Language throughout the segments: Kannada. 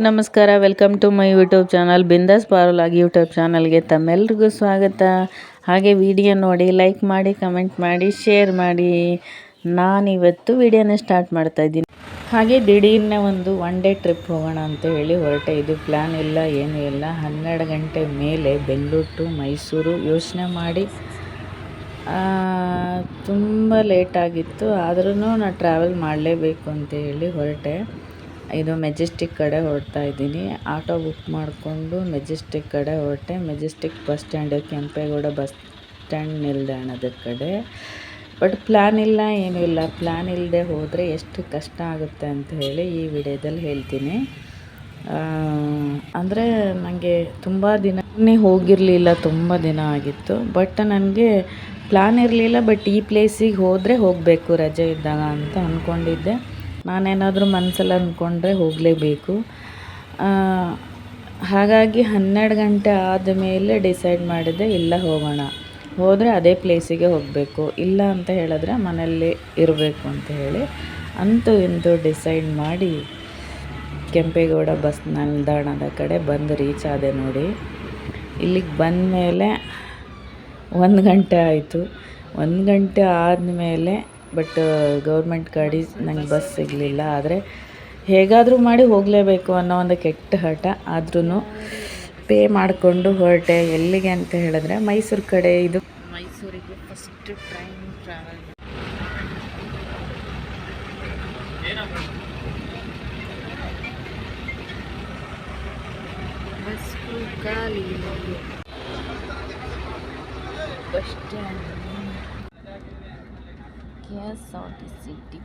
ನಮಸ್ಕಾರ. Welcome to my YouTube channel Bindaas ಪಾರುಲಾಗಿ YouTube ಚಾನಲ್ಗೆ ತಮ್ಮೆಲ್ರಿಗೂ ಸ್ವಾಗತ. ಹಾಗೆ ವಿಡಿಯೋ ನೋಡಿ ಲೈಕ್ ಮಾಡಿ ಕಮೆಂಟ್ ಮಾಡಿ ಶೇರ್ ಮಾಡಿ. ನಾನಿವತ್ತು ವಿಡಿಯೋನ ಸ್ಟಾರ್ಟ್ ಮಾಡ್ತಾ ಇದ್ದೀನಿ. ಹಾಗೆ ದಿಢೀರ್ನ ಒಂದು ಒನ್ ಡೇ ಟ್ರಿಪ್ ಹೋಗೋಣ ಅಂತ ಹೇಳಿ ಹೊರಟೆ. ಇದು ಪ್ಲ್ಯಾನ್ ಇಲ್ಲ, ಏನೂ ಇಲ್ಲ. ಹನ್ನೆರಡು ಗಂಟೆ ಮೇಲೆ ಬೆಂಗಳೂರು ಟು ಮೈಸೂರು ಯೋಚನೆ ಮಾಡಿ. ತುಂಬ ಲೇಟಾಗಿತ್ತು ಆದ್ರೂ ನಾನು ಟ್ರಾವೆಲ್ ಮಾಡಲೇಬೇಕು ಅಂತ ಹೇಳಿ ಹೊರಟೆ. ಇದು ಮೆಜೆಸ್ಟಿಕ್ ಕಡೆ ಹೊರಡ್ತಾ ಇದ್ದೀನಿ. ಆಟೋ ಬುಕ್ ಮಾಡಿಕೊಂಡು ಮೆಜೆಸ್ಟಿಕ್ ಕಡೆ ಹೊರಟೆ Majestic bus stand Kempegowda bus stand ನಿಲ್ದಾಣದ ಕಡೆ. ಬಟ್ ಪ್ಲ್ಯಾನ್ ಇಲ್ಲ, ಏನೂ ಇಲ್ಲ. ಪ್ಲ್ಯಾನ್ ಇಲ್ಲದೆ ಹೋದರೆ ಎಷ್ಟು ಕಷ್ಟ ಆಗುತ್ತೆ ಅಂತ ಹೇಳಿ ಈ ವಿಡಿಯೋದಲ್ಲಿ ಹೇಳ್ತೀನಿ. ಅಂದರೆ ನನಗೆ ತುಂಬ ದಿನನೇ ಹೋಗಿರಲಿಲ್ಲ, ತುಂಬ ದಿನ ಆಗಿತ್ತು. ಬಟ್ ನನಗೆ ಪ್ಲ್ಯಾನ್ ಇರಲಿಲ್ಲ ಬಟ್ ಈ ಪ್ಲೇಸಿಗೆ ಹೋದರೆ ಹೋಗಬೇಕು ರಜೆ ಇದ್ದಾಗ ಅಂತ ಅಂದ್ಕೊಂಡಿದ್ದೆ ನಾನೇನಾದರೂ ಮನಸ್ಸಲ್ಲಿ ಅಂದ್ಕೊಂಡ್ರೆ ಹೋಗಲೇಬೇಕು. ಹಾಗಾಗಿ ಹನ್ನೆರಡು ಗಂಟೆ ಆದ ಮೇಲೆ ಡಿಸೈಡ್ ಮಾಡಿದೆ, ಇಲ್ಲ ಹೋಗೋಣ. ಹೋದರೆ ಅದೇ ಪ್ಲೇಸಿಗೆ ಹೋಗಬೇಕು. ಇಲ್ಲ ಅಂತ ಹೇಳಿದ್ರೆ ಮನೆಯಲ್ಲಿ ಇರಬೇಕು ಅಂತ ಹೇಳಿ ಅಂತೂ ಇಂತೂ ಡಿಸೈಡ್ ಮಾಡಿ ಕೆಂಪೇಗೌಡ ಬಸ್ ನಿಲ್ದಾಣದ ಕಡೆ ಬಂದು ರೀಚ್ ಆದೆ ನೋಡಿ. ಇಲ್ಲಿಗೆ ಬಂದ ಮೇಲೆ ಒಂದು ಗಂಟೆ ಆಯಿತು. ಒಂದು ಗಂಟೆ ಆದಮೇಲೆ ಬಟ್ ಗೌರ್ಮೆಂಟ್ ಗಾಡಿ ನಂಗೆ ಬಸ್ ಸಿಗಲಿಲ್ಲ. ಆದರೆ ಹೇಗಾದರೂ ಮಾಡಿ ಹೋಗಲೇಬೇಕು ಅನ್ನೋ ಒಂದು ಕೆಟ್ಟ ಹಠ. ಆದ್ರೂ ಪೇ ಮಾಡಿಕೊಂಡು ಹೊರಟೆ. ಎಲ್ಲಿಗೆ ಅಂತ ಹೇಳಿದ್ರೆ ಮೈಸೂರು ಕಡೆ ಇದು. ಮೈಸೂರಿಗೆ ಫಸ್ಟ್ ಟ್ರೈನ್ ಟ್ರಾವೆಲ್ ಬಸ್ ಖಾಲಿ bus stand. S R T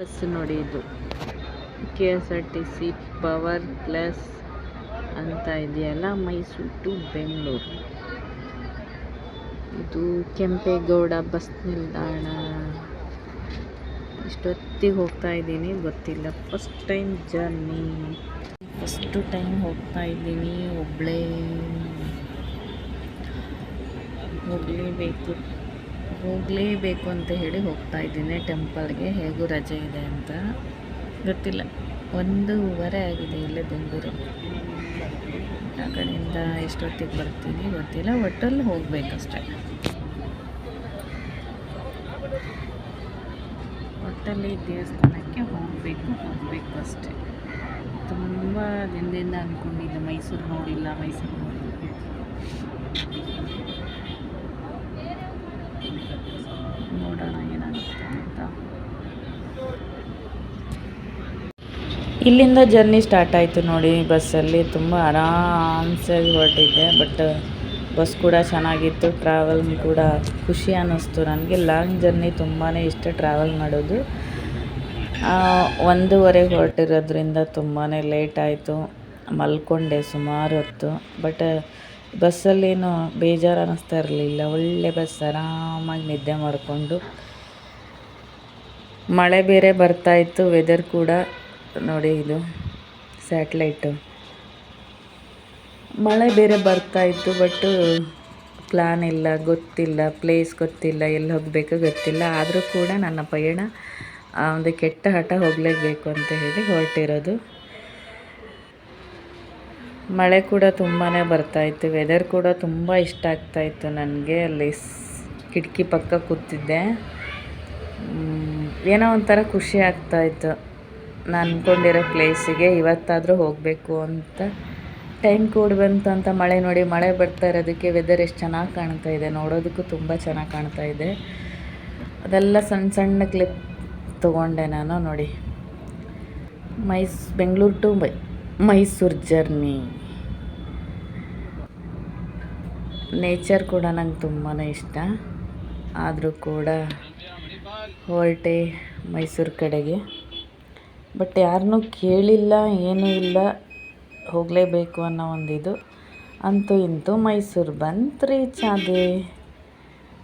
bus ನೋಡಿ ಇದು K S R T C power plus ಅಂತ ಇದೆಯಲ್ಲ? ಮೈಸೂರು ಟು ಬೆಂಗಳೂರು ಇದು ಕೆಂಪೇಗೌಡ ಬಸ್ ನಿಲ್ದಾಣ. ಇಷ್ಟೊತ್ತಿಗೆ ಹೋಗ್ತಾ ಇದ್ದೀನಿ. ಗೊತ್ತಿಲ್ಲ. First time journey first time ಹೋಗ್ತಾ ಇದ್ದೀನಿ. ಒಬ್ಬಳೇ ಹೋಗಲೇಬೇಕು. ಹೋಗಲೇಬೇಕು ಅಂತ ಹೇಳಿ ಹೋಗ್ತಾ ಇದ್ದೀನಿ ಟೆಂಪಲ್ಗೆ. ಹೇಗೂ ರಜೆ ಇದೆ ಅಂತ ಗೊತ್ತಿಲ್ಲ. ಒಂದೂವರೆ ಆಗಿದೆ ಇಲ್ಲೇ ಬೆಂಗಳೂರು. ಆ ಕಡೆಯಿಂದ ಎಷ್ಟೊತ್ತಿಗೆ ಬರ್ತೀನಿ ಗೊತ್ತಿಲ್ಲ. ಒಟ್ಟಲ್ಲಿ ಹೋಗಬೇಕಷ್ಟೆ. ಒಟ್ಟಲ್ಲಿ ದೇವಸ್ಥಾನಕ್ಕೆ ಹೋಗಬೇಕು ಹೋಗಬೇಕು ಅಷ್ಟೆ. ತುಂಬ ದಿನದಿಂದ ಅಂದ್ಕೊಂಡಿದ್ದೆ ಮೈಸೂರು ನೋಡಿಲ್ಲ ಮೈಸೂರು ನೋಡಿಲ್ಲ ಇಲ್ಲಿಂದ ಜರ್ನಿ ಸ್ಟಾರ್ಟ್ ಆಯಿತು ನೋಡಿ, ಬಸ್ಸಲ್ಲಿ ತುಂಬ ಆರಾಮ್ಸೆ ಹೊರಟಿದ್ದೆ, ಬಟ್ ಬಸ್ ಕೂಡ ಚೆನ್ನಾಗಿತ್ತು, ಟ್ರಾವೆಲ್ ಕೂಡ ಖುಷಿ ಅನ್ನಿಸ್ತು ನನಗೆ. ಲಾಂಗ್ ಜರ್ನಿ ತುಂಬಾ ಇಷ್ಟ ಟ್ರಾವೆಲ್ ಮಾಡೋದು. ಒಂದೂವರೆಗೆ ಹೊರಟಿರೋದ್ರಿಂದ ತುಂಬಾ ಲೇಟ್ ಆಯಿತು, ಮಲ್ಕೊಂಡೆ ಸುಮಾರು ಹೊತ್ತು, ಬಟ್ ಬಸ್ಸಲ್ಲೇನು ಬೇಜಾರು ಅನ್ನಿಸ್ತಾ ಇರಲಿಲ್ಲ. ಒಳ್ಳೆ ಬಸ್ ಆರಾಮಾಗಿ ನಿದ್ದೆ ಮಾಡಿಕೊಂಡು ಮಳೆ ಬೇರೆ ಬರ್ತಾಯಿತ್ತು ವೆದರ್ ಕೂಡ ನೋಡಿ ಇದು ಸ್ಯಾಟ್ಲೈಟು ಮಳೆ ಬೇರೆ ಬರ್ತಾಯಿತ್ತು ಬಟ್ಟು ಪ್ಲ್ಯಾನ್ ಇಲ್ಲ, ಗೊತ್ತಿಲ್ಲ ಪ್ಲೇಸ್ ಗೊತ್ತಿಲ್ಲ, ಎಲ್ಲಿ ಹೋಗಬೇಕು ಗೊತ್ತಿಲ್ಲ. ಆದರೂ ಕೂಡ ನನ್ನ ಪಯಣ ಒಂದು ಕೆಟ್ಟ ಹಠ ಹೋಗಲೇಬೇಕು ಅಂತ ಹೇಳಿ ಹೊರಟಿರೋದು. ಮಳೆ ಕೂಡ ತುಂಬಾ ಬರ್ತಾಯಿತ್ತು ವೆದರ್ ಕೂಡ ತುಂಬ ಇಷ್ಟ ಆಗ್ತಾಯಿತ್ತು ನನಗೆ, ಅಲ್ಲಿ ಕಿಟಕಿ ಪಕ್ಕ ಕೂತಿದ್ದೆ. ಏನೋ ಒಂಥರ ಖುಷಿ ಆಗ್ತಾಯಿತ್ತು ನಾನು ಅಂದ್ಕೊಂಡಿರೋ ಪ್ಲೇಸಿಗೆ ಇವತ್ತಾದರೂ ಹೋಗಬೇಕು ಅಂತ ಟೈಮ್ ಕೂಡ ಬಂತು ಅಂತ ಮಳೆ ನೋಡಿ, ಮಳೆ ಬರ್ತಾ ಇರೋದಕ್ಕೆ ವೆದರ್ ಎಷ್ಟು ಚೆನ್ನಾಗಿ ಕಾಣ್ತಾ ಇದೆ, ನೋಡೋದಕ್ಕೂ ತುಂಬ ಚೆನ್ನಾಗಿ ಕಾಣ್ತಾ ಇದೆ. ಅದೆಲ್ಲ ಸಣ್ಣ ಸಣ್ಣ ಕ್ಲಿಪ್ ತೊಗೊಂಡೆ ನಾನು ನೋಡಿ. Mice, Bengaluru to Mysuru journey nature ಕೂಡ ನಂಗೆ ತುಂಬಾ ಇಷ್ಟ. ಆದರೂ ಕೂಡ ಹೊರಟೆ ಮೈಸೂರು ಕಡೆಗೆ. ಬಟ್ ಯಾರನ್ನೂ ಕೇಳಿಲ್ಲ, ಏನೂ ಇಲ್ಲ, ಹೋಗಲೇಬೇಕು ಅನ್ನೋ ಇದು ಅಂತೂ ಇಂತೂ ಮೈಸೂರು ಬಂತು ರೀಚ್ ಆದೆ.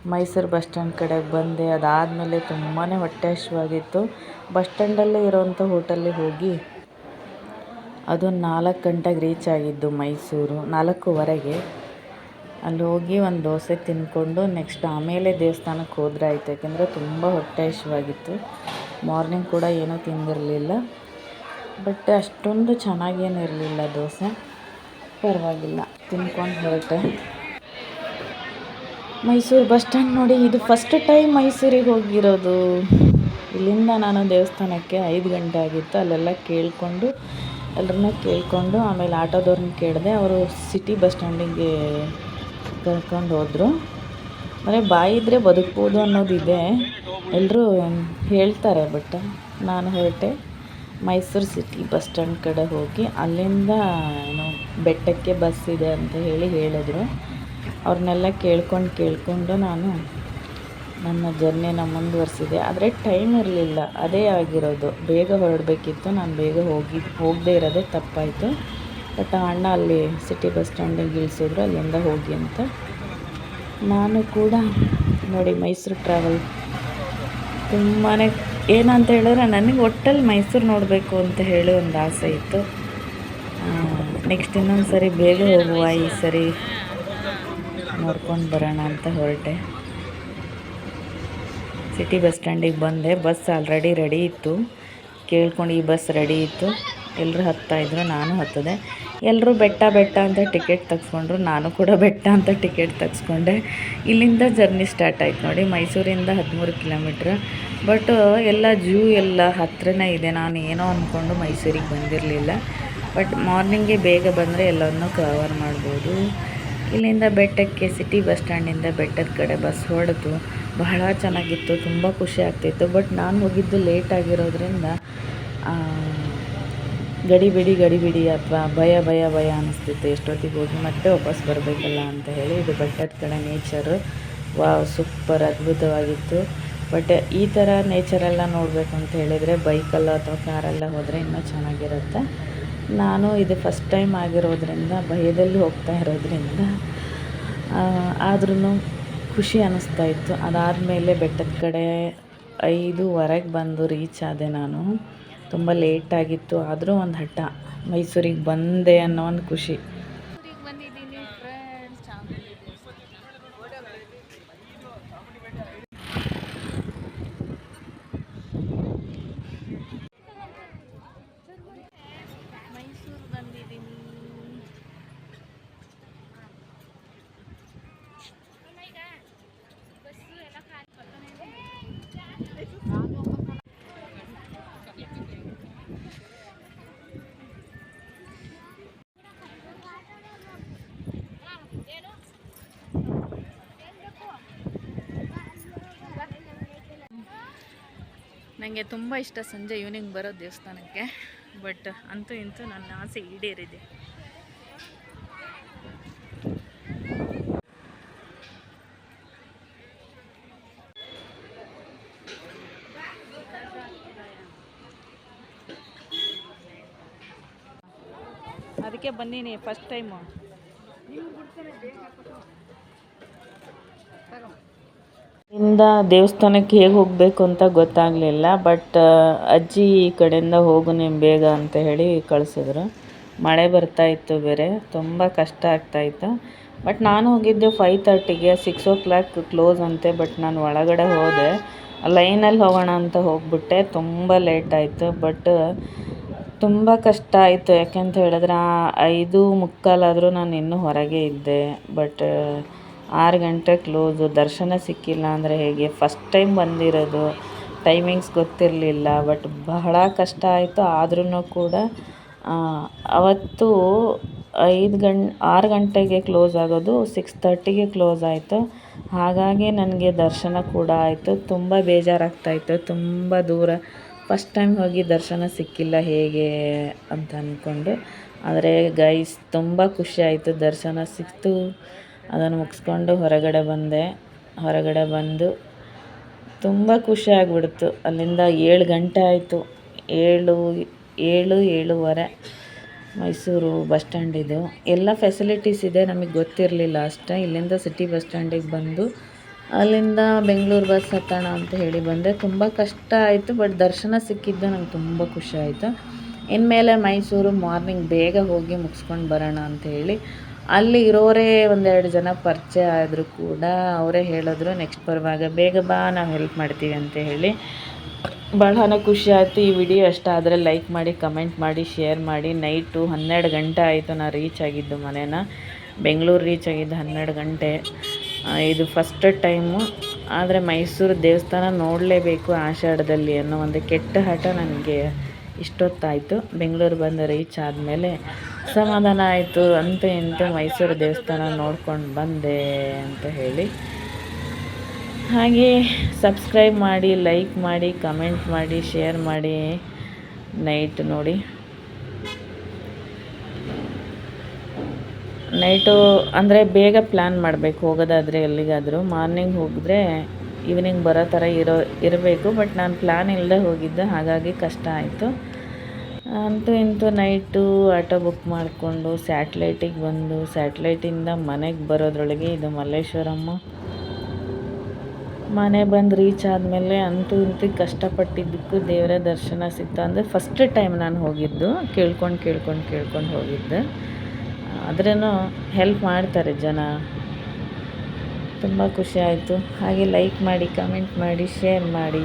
ಮೈಸೂರು ಬಸ್ ಸ್ಟ್ಯಾಂಡ್ ಕಡೆಗೆ ಬಂದೆ. ಅದಾದಮೇಲೆ ತುಂಬಾ ಹೊಟ್ಟೆ ಹಶ್ವಾಗಿತ್ತು ಬಸ್ ಸ್ಟ್ಯಾಂಡಲ್ಲೇ ಇರೋವಂಥ ಹೋಟೆಲ್ಲಿಗೆ ಹೋಗಿ ಅದು ನಾಲ್ಕು ಗಂಟೆಗೆ ರೀಚ್ ಆಗಿದ್ದು ಮೈಸೂರು, ನಾಲ್ಕೂವರೆಗೆ. ಅಲ್ಲಿ ಹೋಗಿ ಒಂದು ದೋಸೆ ತಿಂದ್ಕೊಂಡು ನೆಕ್ಸ್ಟ್ ಆಮೇಲೆ ದೇವಸ್ಥಾನಕ್ಕೆ ಹೋದ್ರೆ ಆಯ್ತು ಯಾಕೆಂದರೆ ತುಂಬ ಹೊಟ್ಟೆ ಹಸಿವಾಗಿತ್ತು ಮಾರ್ನಿಂಗ್ ಕೂಡ ಏನೂ ತಿಂದಿರಲಿಲ್ಲ. ಬಟ್ ಅಷ್ಟೊಂದು ಚೆನ್ನಾಗೇನು ಇರಲಿಲ್ಲ ದೋಸೆ. ಪರವಾಗಿಲ್ಲ. ತಿನ್ಕೊಂಡು ಹೊರಟೆ. ಮೈಸೂರು ಬಸ್ ಸ್ಟ್ಯಾಂಡ್ ನೋಡಿ, ಇದು ಫಸ್ಟ್ ಟೈಮ್ ಮೈಸೂರಿಗೆ ಹೋಗಿರೋದು. ಇಲ್ಲಿಂದ ನಾನು ದೇವಸ್ಥಾನಕ್ಕೆ ಐದು ಗಂಟೆ ಆಗಿತ್ತು. ಅಲ್ಲೆಲ್ಲ ಕೇಳಿಕೊಂಡು ಎಲ್ಲರನ್ನ ಕೇಳಿಕೊಂಡು ಆಮೇಲೆ ಆಟೋದವ್ರನ್ನ ಕೇಳಿದೆ, ಅವರು ಸಿಟಿ ಬಸ್ ಸ್ಟ್ಯಾಂಡಿಗೆ ಕರ್ಕೊಂಡು ಹೋದರು. ಅಂದರೆ ಬಾಯಿದ್ರೆ ಬದುಕ್ಬೋದು ಅನ್ನೋದಿದೆ. ಎಲ್ಲರೂ ಹೇಳ್ತಾರೆ, ಬಟ್ ನಾನು ಹೊರಟೆ ಮೈಸೂರು ಸಿಟಿ ಬಸ್ ಸ್ಟ್ಯಾಂಡ್ ಕಡೆ ಹೋಗಿ ಅಲ್ಲಿಂದ ಏನು ಬೆಟ್ಟಕ್ಕೆ ಬಸ್ ಇದೆ ಅಂತ ಹೇಳಿ ಹೇಳಿದ್ರು. ಅವ್ರನ್ನೆಲ್ಲ ಕೇಳ್ಕೊಂಡು ಕೇಳಿಕೊಂಡು ನಾನು ನನ್ನ ಜರ್ನಿನ ಮುಂದುವರಿಸಿದೆ. ಆದರೆ ಟೈಮ್ ಇರಲಿಲ್ಲ. ಅದೇ ಆಗಿರೋದು. ಬೇಗ ಹೊರಡಬೇಕಿತ್ತು. ನಾನು ಬೇಗ ಹೋಗಿ, ಹೋಗದೇ ಇರೋದೇ ತಪ್ಪಾಯಿತು. ಬಟ್ ಅಣ್ಣ ಅಲ್ಲಿ ಸಿಟಿ ಬಸ್ ಸ್ಟ್ಯಾಂಡಿಗೆ ಇಳಿಸಿದ್ರು ಅಲ್ಲಿಂದ ಹೋಗಿ ಅಂತ. ನಾನು ಕೂಡ ನೋಡಿ ಮೈಸೂರು ಟ್ರಾವೆಲ್ ತುಂಬಾ ಏನಂತ ಹೇಳಿದ್ರೆ ನನಗೆ ಒಟ್ಟಲ್ಲಿ ಮೈಸೂರು ನೋಡಬೇಕು ಅಂತ ಹೇಳಿ ಒಂದು ಆಸೆ ಇತ್ತು. ನೆಕ್ಸ್ಟ್ ಇನ್ನೊಂದು ಸರಿ ಬೇಗ ಹೋಗುವ ಈ ಸರಿ ನೋಡ್ಕೊಂಡು ಬರೋಣ ಅಂತ ಹೊರಟೆ. ಸಿಟಿ ಬಸ್ ಸ್ಟ್ಯಾಂಡಿಗೆ ಬಂದೆ ಬಸ್ ಆಲ್ರೆಡಿ ರೆಡಿ ಇತ್ತು. ಕೇಳ್ಕೊಂಡು ಈ ಬಸ್ ರೆಡಿ ಇತ್ತು. ಎಲ್ಲರೂ ಹತ್ತಾಯಿದ್ರು ನಾನು ಹತ್ತದೆ. ಎಲ್ಲರೂ ಬೆಟ್ಟ ಬೆಟ್ಟ ಅಂತ ಟಿಕೆಟ್ ತೆಗ್ಸ್ಕೊಂಡ್ರು, ನಾನು ಕೂಡ ಬೆಟ್ಟ ಅಂತ ಟಿಕೆಟ್ ತೆಗ್ಸ್ಕೊಂಡೆ. ಇಲ್ಲಿಂದ ಜರ್ನಿ ಸ್ಟಾರ್ಟ್ ಆಯ್ತು ನೋಡಿ, ಮೈಸೂರಿಂದ ಹದಿಮೂರು ಕಿಲೋಮೀಟ್ರ್. ಬಟ್ ಎಲ್ಲ ಜೂ ಎಲ್ಲ ಹತ್ತಿರನೇ ಇದೆ, ನಾನು ಏನೋ ಅಂದ್ಕೊಂಡು ಮೈಸೂರಿಗೆ ಬಂದಿರಲಿಲ್ಲ. ಬಟ್ ಮಾರ್ನಿಂಗೇ ಬೇಗ ಬಂದರೆ ಎಲ್ಲವನ್ನು ಕವರ್ ಮಾಡ್ಬೋದು. ಇಲ್ಲಿಂದ ಬೆಟ್ಟಕ್ಕೆ, ಸಿಟಿ ಬಸ್ ಸ್ಟ್ಯಾಂಡಿಂದ ಬೆಟ್ಟದ ಕಡೆ ಬಸ್ ಹೊಡೆದು ಬಹಳ ಚೆನ್ನಾಗಿತ್ತು, ತುಂಬ ಖುಷಿ ಆಗ್ತಿತ್ತು. ಬಟ್ ನಾನು ಹೋಗಿದ್ದು ಲೇಟ್ ಆಗಿರೋದ್ರಿಂದ ಗಡಿಬಿಡಿ ಗಡಿಬಿಡಿ ಅಥವಾ ಭಯ ಭಯ ಭಯ ಅನ್ನಿಸ್ತಿತ್ತು. ಎಷ್ಟೊತ್ತಿಗೆ ಹೋಗಿ ಮತ್ತೆ ವಾಪಸ್ ಬರಬೇಕಲ್ಲ ಅಂತ ಹೇಳಿ ಇದು ಬೆಟ್ಟದ ಕಡೆ ನೇಚರು ವಾವ್ ಸೂಪರ್ ಅದ್ಭುತವಾಗಿತ್ತು. ಬಟ್ ಈ ಥರ ನೇಚರೆಲ್ಲ ನೋಡಬೇಕು ಅಂತ ಹೇಳಿದರೆ ಬೈಕಲ್ಲ ಅಥವಾ ಕಾರಲ್ಲ ಹೋದರೆ ಇನ್ನೂ ಚೆನ್ನಾಗಿರುತ್ತೆ. ನಾನು ಇದು ಫಸ್ಟ್ ಟೈಮ್ ಆಗಿರೋದ್ರಿಂದ, ಭಯದಲ್ಲಿ ಹೋಗ್ತಾ ಇರೋದ್ರಿಂದ ಆದ್ರೂ ಖುಷಿ ಅನ್ನಿಸ್ತಾ ಇತ್ತು. ಅದಾದಮೇಲೆ ಬೆಟ್ಟದ ಕಡೆ ಐದುವರೆಗೆ ಬಂದು ರೀಚ್ ಆದೆ ನಾನು. ತುಂಬ ಲೇಟಾಗಿತ್ತು ಆದರೂ ಒಂದು ಹಠ ಮೈಸೂರಿಗೆ ಬಂದೆ ಅನ್ನೋ ಒಂದು ಖುಷಿ. ನನಗೆ ತುಂಬ ಇಷ್ಟ ಸಂಜೆ ಈವ್ನಿಂಗ್ ಬರೋ ದೇವಸ್ಥಾನಕ್ಕೆ. ಬಟ್ ಅಂತೂ ಇಂತೂ ನನ್ನ ಆಸೆ ಈಡೇರಿದೆ. ಅದಕ್ಕೆ ಬಂದೀನಿ ಫಸ್ಟ್ ಟೈಮು ಇಂದ ದೇವಸ್ಥಾನಕ್ಕೆ ಹೇಗೆ ಹೋಗಬೇಕು ಅಂತ ಗೊತ್ತಾಗಲಿಲ್ಲ ಬಟ್ ಅಜ್ಜಿ ಈ ಕಡೆಯಿಂದ ಹೋಗು ನೀನು ಬೇಗ ಅಂತ ಹೇಳಿ ಕಳಿಸಿದ್ರು. ಮಳೆ ಬರ್ತಾ ಇತ್ತು ಬೇರೆ, ತುಂಬ ಕಷ್ಟ ಆಗ್ತಾಯಿತ್ತು ಬಟ್ ನಾನು ಹೋಗಿದ್ದೆ ಫೈವ್ ತರ್ಟಿಗೆ ಸಿಕ್ಸ್ ಓ ಕ್ಲಾಕ್ ಕ್ಲೋಸ್ ಅಂತೆ ಬಟ್ ನಾನು ಒಳಗಡೆ ಹೋದೆ. ಲೈನಲ್ಲಿ ಹೋಗೋಣ ಅಂತ ಹೋಗ್ಬಿಟ್ಟೆ, ತುಂಬ ಲೇಟ್ ಆಯಿತು ಬಟ್ ತುಂಬ ಕಷ್ಟ ಆಯಿತು. ಯಾಕೆಂತ ಹೇಳಿದ್ರೆ ಐದು ಮುಕ್ಕಾಲಾದರೂ ನಾನು ಇನ್ನೂ ಹೊರಗೆ ಇದ್ದೆ ಬಟ್ ಆರು ಗಂಟೆ ಕ್ಲೋಸು, ದರ್ಶನ ಸಿಕ್ಕಿಲ್ಲ ಅಂದರೆ ಹೇಗೆ? ಫಸ್ಟ್ ಟೈಮ್ ಬಂದಿರೋದು ಟೈಮಿಂಗ್ಸ್ ಗೊತ್ತಿರಲಿಲ್ಲ ಬಟ್ ಬಹಳ ಕಷ್ಟ ಆಯಿತು. ಆದ್ರೂ ಕೂಡ ಅವತ್ತು ಐದು ಗಂಟೆ ಆರು ಗಂಟೆಗೆ ಕ್ಲೋಸ್ ಆಗೋದು ಸಿಕ್ಸ್ ತರ್ಟಿಗೆ ಕ್ಲೋಸ್ ಆಯಿತು. ಹಾಗಾಗಿ ನನಗೆ ದರ್ಶನ ಕೂಡ ಆಯಿತು. ತುಂಬ ಬೇಜಾರಾಗ್ತಾಯಿತ್ತು ತುಂಬ ದೂರ. ಫಸ್ಟ್ ಟೈಮ್ ಹೋಗಿ ದರ್ಶನ ಸಿಕ್ಕಿಲ್ಲ ಹೇಗೆ ಅಂತ ಅಂದ್ಕೊಂಡು ಆದರೆ ಗೈಸ್ ತುಂಬ ಖುಷಿ ಆಯಿತು. ದರ್ಶನ ಸಿಕ್ತು. ಅದನ್ನು ಮುಗಿಸ್ಕೊಂಡು ಹೊರಗಡೆ ಬಂದೆ. ಹೊರಗಡೆ ಬಂದು ತುಂಬ ಖುಷಿ ಆಗಿಬಿಡ್ತು. ಅಲ್ಲಿಂದ ಏಳು ಗಂಟೆ ಆಯಿತು. ಏಳು ಏಳು, ಏಳುವರೆ ಮೈಸೂರು ಬಸ್ ಸ್ಟ್ಯಾಂಡ್ ಇದು. ಎಲ್ಲ ಫೆಸಿಲಿಟೀಸ್ ಇದೆ, ನಮಗೆ ಗೊತ್ತಿರಲಿಲ್ಲ ಅಷ್ಟೇ. ಇಲ್ಲಿಂದ ಸಿಟಿ ಬಸ್ ಸ್ಟ್ಯಾಂಡಿಗೆ ಬಂದು ಅಲ್ಲಿಂದ ಬೆಂಗಳೂರು ಬಸ್ ಹತ್ತೋಣ ಅಂತ ಹೇಳಿ ಬಂದೆ. ತುಂಬ ಕಷ್ಟ ಆಯಿತು ಬಟ್ ದರ್ಶನ ಸಿಕ್ಕಿದ್ದು ನಂಗೆ ತುಂಬ ಖುಷಿ ಆಯಿತು. ಇನ್ಮೇಲೆ ಮೈಸೂರು ಮಾರ್ನಿಂಗ್ ಬೇಗ ಹೋಗಿ ಮುಗಿಸ್ಕೊಂಡು ಬರೋಣ ಅಂತ ಹೇಳಿ ಅಲ್ಲಿ ಇರೋರೇ ಒಂದೆರಡು ಜನ ಪರಿಚಯ ಆದರೂ ಕೂಡ ಅವರೇ ಹೇಳಿದ್ರು, ನೆಕ್ಸ್ಟ್ ಬರುವಾಗ ಬೇಗ ಬಾ, ನಾವು ಹೆಲ್ಪ್ ಮಾಡ್ತೀವಿ ಅಂತ ಹೇಳಿ. ಬಹಳ ಖುಷಿ ಆಯಿತು. ಈ ವಿಡಿಯೋ ಇಷ್ಟ ಆದರೆ ಲೈಕ್ ಮಾಡಿ ಕಮೆಂಟ್ ಮಾಡಿ ಶೇರ್ ಮಾಡಿ. ನೈಟು ಹನ್ನೆರಡು ಗಂಟೆ ಆಯಿತು ನಾನು ರೀಚ್ ಆಗಿದ್ದು ಮನೇನ. ಬೆಂಗಳೂರು ರೀಚ್ ಆಗಿದ್ದು ಹನ್ನೆರಡು ಗಂಟೆ. ಇದು ಫಸ್ಟ್ ಟೈಮು ಆದರೆ ಮೈಸೂರು ದೇವಸ್ಥಾನ ನೋಡಲೇಬೇಕು ಆಷಾಢದಲ್ಲಿ ಅನ್ನೋ ಒಂದು ಕೆಟ್ಟ ಹಠ ನನಗೆ ಇಷ್ಟೊತ್ತಾಯಿತು. ಬೆಂಗಳೂರು ಬಂದು ರೀಚ್ ಆದಮೇಲೆ ಸಮಾಧಾನ ಆಯಿತು ಅಂತ ಇಂತೂ ಮೈಸೂರು ದೇವಸ್ಥಾನ ನೋಡ್ಕೊಂಡು ಬಂದೆ ಅಂತ ಹೇಳಿ. ಹಾಗೆ ಸಬ್ಸ್ಕ್ರೈಬ್ ಮಾಡಿ ಲೈಕ್ ಮಾಡಿ ಕಮೆಂಟ್ ಮಾಡಿ ಶೇರ್ ಮಾಡಿ ನೈಟ್ ನೋಡಿ. ನೈಟು ಅಂದರೆ ಬೇಗ ಪ್ಲ್ಯಾನ್ ಮಾಡಬೇಕು, ಹೋಗೋದಾದರೆ ಎಲ್ಲಿಗಾದರೂ. ಮಾರ್ನಿಂಗ್ ಹೋಗಿದ್ರೆ ಈವ್ನಿಂಗ್ ಬರೋ ಥರ ಇರೋ, ಇರಬೇಕು ಬಟ್ ನಾನು ಪ್ಲ್ಯಾನ್ ಇಲ್ಲದೆ ಹೋಗಿದ್ದೆ, ಹಾಗಾಗಿ ಕಷ್ಟ ಆಯಿತು. ಅಂತೂ ಇಂತೂ ನೈಟು ಆಟೋ ಬುಕ್ ಮಾಡಿಕೊಂಡು ಸ್ಯಾಟ್ಲೈಟಿಗೆ ಬಂದು ಸ್ಯಾಟ್ಲೈಟಿಂದ ಮನೆಗೆ ಬರೋದ್ರೊಳಗೆ ಇದು ಮಲ್ಲೇಶ್ವರಮ್ಮ. ಮನೆ ಬಂದು ರೀಚ್ ಆದಮೇಲೆ ಅಂತೂ ಇಂತೂ ಕಷ್ಟಪಟ್ಟಿದ್ದಕ್ಕೂ ದೇವರ ದರ್ಶನ ಸಿಕ್ತು. ಅಂದರೆ ಫಸ್ಟ್ ಟೈಮ್ ನಾನು ಹೋಗಿದ್ದು, ಕೇಳ್ಕೊಂಡು ಕೇಳ್ಕೊಂಡು ಕೇಳ್ಕೊಂಡು ಹೋಗಿದ್ದೆ. ಆದ್ರೂ ಹೆಲ್ಪ್ ಮಾಡ್ತಾರೆ ಜನ. ತುಂಬ ಖುಷಿ ಆಯಿತು. ಹಾಗೆ ಲೈಕ್ ಮಾಡಿ ಕಮೆಂಟ್ ಮಾಡಿ ಶೇರ್ ಮಾಡಿ.